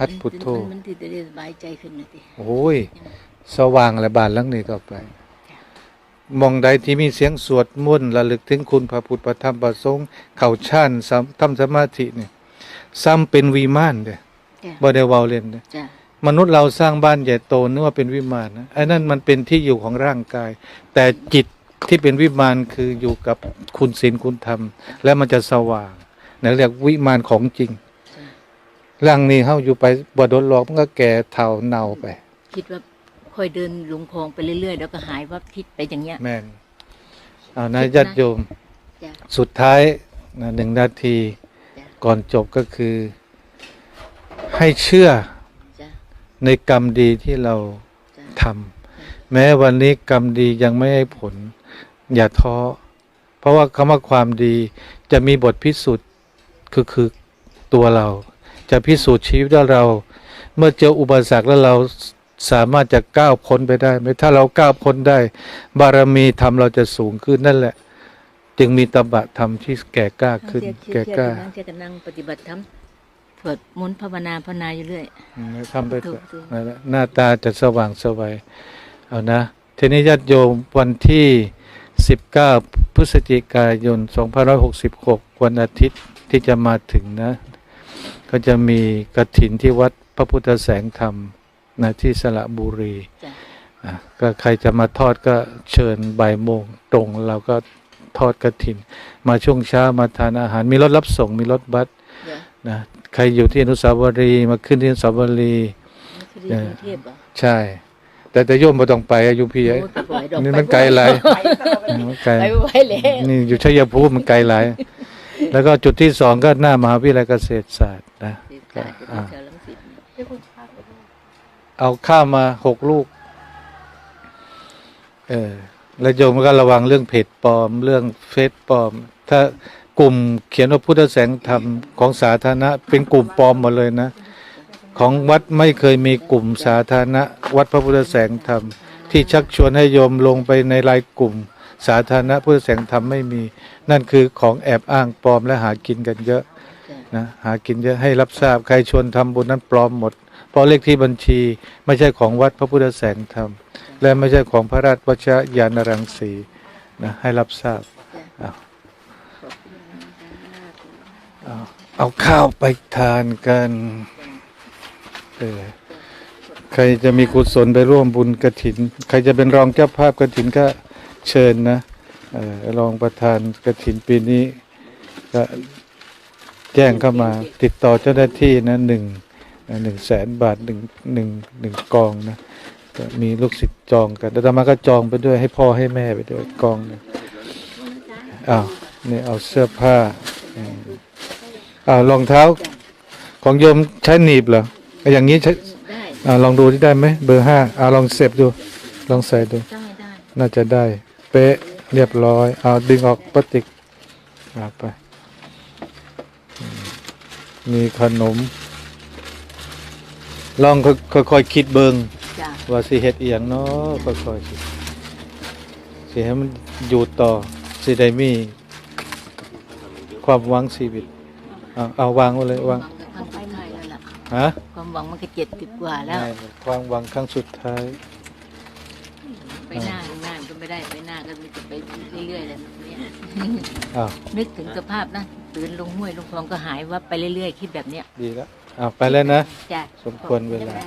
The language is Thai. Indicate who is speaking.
Speaker 1: หัดพุทโธ
Speaker 2: มันมันที่จะได้สบายใจขึ้นนะที
Speaker 1: โอ้ย สว่างและบานหลังนี้ต่อไป มองใดที่มีเสียงสวดมนต์ระลึกถึงคุณพระพุทธพระธรรมพระสงฆ์เข้าฌานซ้ำทำสมาธิเนี่ยซ้ำเป็นวิมานเด้
Speaker 2: จ้ะ
Speaker 1: บ่ได้เว้าเล่นเด้
Speaker 2: จ้ะ
Speaker 1: มนุษย์เราสร้างบ้านใหญ่โตนึกว่าเป็นวิมานนะไอ้นั่นมันเป็นที่อยู่ของร่างกาย แต่จิตที่เป็นวิมานคืออยู่กับคุณศีลคุณธรรม และมันจะสว่างนั่นเรียกวิมานของจริง ร่างนี้เฮาอยู่ไปบ่โดนหลอกมันก็แก่เฒ่าเน่าไป
Speaker 2: คิดว่าค่อยเดินลงคลองไปเรื่อยๆแล้วก็หายว่าคิดไปอย่างเงี้ย
Speaker 1: แม่นเอานะญาติโยม
Speaker 2: จ้ะ
Speaker 1: สุดท้ายนะหนึ่งนาที
Speaker 2: จ้ะ
Speaker 1: ก่อนจบก็คือ ให้เชื่อ
Speaker 2: จ้ะ
Speaker 1: ในกรรมดีที่เรา
Speaker 2: จ้ะ
Speaker 1: ทำแม้วันนี้กรรมดียังไม่ให้ผล อย่าท้อ เพราะว่าคำว่าความดีจะมีบทพิสูจน์คือคือตัวเรา จะพิสูจน์ชีวิตว่าเรา เมื่อเจออุปสรรคแล้วเราสามารถจะก้าวพ้นไปได้ไหมถ้าเราก้าวพ้นได้ บารมีธรรมเราจะสูงขึ้นนั่นแหละ จึงมีตบะธรรมที่แก่กล้าขึ้น
Speaker 2: เที่ยว
Speaker 1: แก่
Speaker 2: เที่ยว
Speaker 1: กล้า
Speaker 2: นั่งเที่ยวกันนั่งปฏิบัติธรรมสวดมนต์ภาวนาภาวนาอยู่เรื่อย
Speaker 1: อืมทำไปเถอะ
Speaker 2: ถูกๆ
Speaker 1: นั่นแหละหน้าตาจะสว่างสวัยเอานะทีนี้ญาติโยมวันที่ 19 พฤศจิกายน 2566 วันอาทิตย์ที่จะมาถึงนะ ก็จะมีกระถินที่วัดพระพุทธแสงธรรมนะที่สระบุรี
Speaker 2: จ้ะ
Speaker 1: อะก็ใครจะมาทอดก็เชิญบ่ายโมงตรงเราก็ทอดกระถิน มาช่วงเช้ามาทานอาหาร มีรถรับส่งมีรถบัส
Speaker 2: จ้ะ
Speaker 1: นะใครอยู่ที่อนุสาวรีย์มาขึ้นที่อนุสาวรีย์
Speaker 2: นี่คือที่กรุงเทพเหรอ
Speaker 1: ใช่ แต่แต่โยมมาต้องไปอายุพี่
Speaker 2: โอ้
Speaker 1: ไอ้
Speaker 2: ยไปบ่อยดอก
Speaker 1: นี่มันไกลหลายมันไกล
Speaker 2: ไปไหวเลย
Speaker 1: นี่อยู่ชัยภูมิมันไกลหลาย แล้วก็จุดที่สองก็หน้ามหาวิทยาลัยเกษตรศาสตร์นะ
Speaker 2: เสียใจจะได้เจอลังสิตเนี่ย
Speaker 1: เอาข้าวมาหกลูก เออแล้วโยมก็ระวังเรื่องเพจปลอม เรื่องเฟซปลอม ถ้ากลุ่มเขียนว่าพุทธแสงธรรมของสาธารณะ เป็นกลุ่มปลอมหมดเลยนะ ของวัดไม่เคยมีกลุ่มสาธารณะ วัดพระพุทธแสงธรรม ที่ชักชวนให้โยมลงไปในรายกลุ่ม สาธารณะพุทธแสงธรรมไม่มี นั่นคือของแอบอ้างปลอมและหากินกันเยอะ
Speaker 2: จ้ะ
Speaker 1: นะหากินเยอะให้รับทราบใครชวนทำบุญนั้นปลอมหมด เพราะเลขที่บัญชีไม่ใช่ของวัดพระพุทธแสงธรรม และไม่ใช่ของพระราชวชยานรังสีนะให้รับทราบเอาเอาเอาข้าวไปทานกันเออใครจะมีกุศลไปร่วมบุญกระถิน ใครจะเป็นรองเจ้าภาพกระถินก็ เชิญนะเออรองประธานกระถินปีนี้ก็แจ้งเข้ามา ติดต่อเจ้าหน้าที่นะหนึ่งหนึ่งแสนบาทหนึ่งหนึ่งหนึ่งกองนะก็มีลูกศิษย์จองกันแล้วธรรมาก็จองไปด้วยให้พ่อให้แม่ไปด้วยกองหนึงอ้าวนี่เอาเสื้อผ้าอืมอ้าวรองเท้า ของโยมใช้หนีบเหรออย่างนี้ใช้
Speaker 2: ได้
Speaker 1: อ่าลองดูที่ได้ไหมเบอร์ห้าอ่าลองเสียบดู ลองใส่ดู
Speaker 2: ได้ได้
Speaker 1: น่าจะได้ เป๊ะเรียบร้อย เอาดึงออกพลาสติกเอาไปอืมมีขนม ลองค่อยๆคิดเบิง
Speaker 2: จ้ะ
Speaker 1: ว่าสิเฮ็ดอีหยังเนาะค่อยๆสิสิให้มันอยู่ต่อสิได้มี ความหวังชีวิตเอาเอาวางไว้เลยวาง
Speaker 2: ทำไปไทยแล้วล่ะ
Speaker 1: ฮะ
Speaker 2: ความหวังมันก็เจ็ดสิบกว่าแล้ว
Speaker 1: ไม่ความหวังครั้งสุดท้าย
Speaker 2: ไปหน้าหน้าก็ไม่ ได้ไปหน้าก็มีแต่ไปเรื่อยๆเลยเนี่ย
Speaker 1: อ้าว
Speaker 2: นึกถึงสภาพนะตื่นลงห้วยลงคลองก็หายวับไปเรื่อยๆคิดแบบเนี้ย
Speaker 1: ดีแล้วอ้าวไปแล้วนะ
Speaker 2: จ้ะ
Speaker 1: สมควรเวลา
Speaker 2: จ้ะ